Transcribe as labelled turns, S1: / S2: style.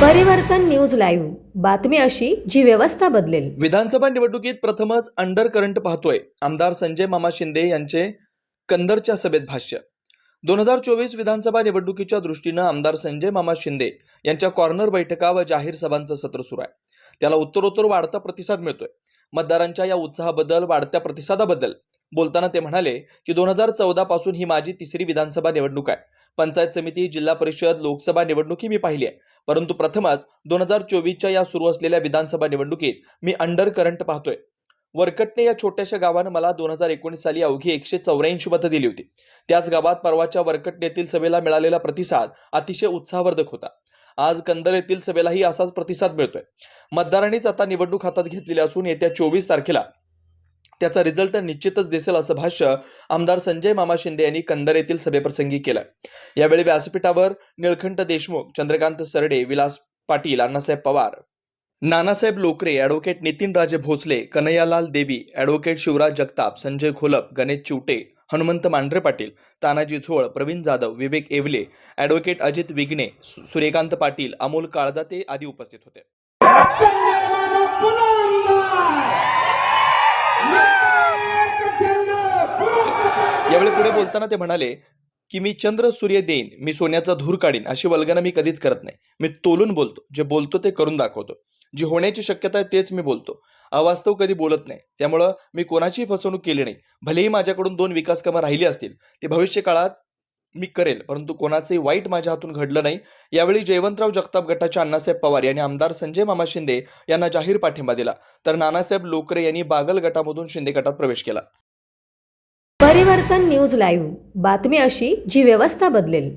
S1: Live. बातमी अशी जी व्यवस्था बदलेल.
S2: विधानसभा निवडणुकीत प्रथमच अंडर करंट पाहतोय. आमदार संजय मामा शिंदे यांचे कंदरच्या सभेत भाष्य. दोन हजार चोवीस विधानसभा निवडणुकीच्या दृष्टीनं आमदार संजय मामा शिंदे यांच्या कॉर्नर बैठका व जाहीर सभांचं सत्र सुरू आहे. त्याला उत्तरोत्तर वाढता प्रतिसाद मिळतोय. मतदारांच्या या उत्साहाबद्दल वाढत्या प्रतिसादाबद्दल बोलताना ते म्हणाले की दोन हजार चौदा पासून ही माझी तिसरी विधानसभा निवडणूक आहे. पंचायत समिती जिल्हा परिषद लोकसभा निवडणुकी मी पाहिली आहे. परंतु प्रथमच दोन हजार चोवीसच्या या सुरू असलेल्या विधानसभा निवडणुकीत मी अंडर करंट पाहतोय. वरकटणे या छोट्याशा गावानं मला दोन हजार एकोणीस साली अवघी एकशे चौऱ्याऐंशी मतं दिली होती. त्याच गावात परवाच्या वरकटणेतील सभेला मिळालेला प्रतिसाद अतिशय उत्साहवर्धक होता. आज कंदर येथील सभेलाही असाच प्रतिसाद मिळतोय. मतदारांनीच आता निवडणूक हातात घेतलेली असून येत्या चोवीस तारखेला त्याचा रिझल्ट निश्चितच दिसेल असं भाष्य आमदार संजय मामा शिंदे यांनी कंदर येथील सभेप्रसंगी केलं. यावेळी व्यासपीठावर Nilkanth Deshmukh Chandrakant Sarde Vilas Patil Annasaheb Pawar Nanasaheb Lokare advocate Nitin Raje Bhosale Kanhaiyalal Devi advocate Shivraj Jagtap Sanjay Gholap Ganesh Chivte Hanumant Mandhare Patil Tanaji Zol Pravin Jadhav Vivek Yewale advocate Ajit Vighne Suryakant Patil Amol Kaldate आदी उपस्थित होते. यावेळी पुढे बोलताना ते म्हणाले की मी चंद्र सूर्य देईन. मी सोन्याचा धूर काढीन. अशी वल्गना मी कधीच करत नाही. मी तोलून बोलतो. जे बोलतो ते करून दाखवतो. जी होण्याची शक्यता आहे तेच मी बोलतो. अवास्तव कधी बोलत नाही. त्यामुळं मी कोणाचीही फसवणूक केली नाही. भलेही माझ्याकडून दोन विकास कामं राहिली असतील ते भविष्य काळात मी करेल. परंतु कोणाचंही वाईट माझ्या हातून घडलं नाही. यावेळी जयवंतराव जगताप गटाच्या अण्णासाहेब पवार यांनी आमदार संजय मामा शिंदे यांना जाहीर पाठिंबा दिला. तर नानासाहेब लोकरे यांनी बागल गटामधून शिंदे गटात प्रवेश केला.
S1: परिवर्तन न्यूज लाईव्ह. बातमी अशी जी व्यवस्था बदलेल.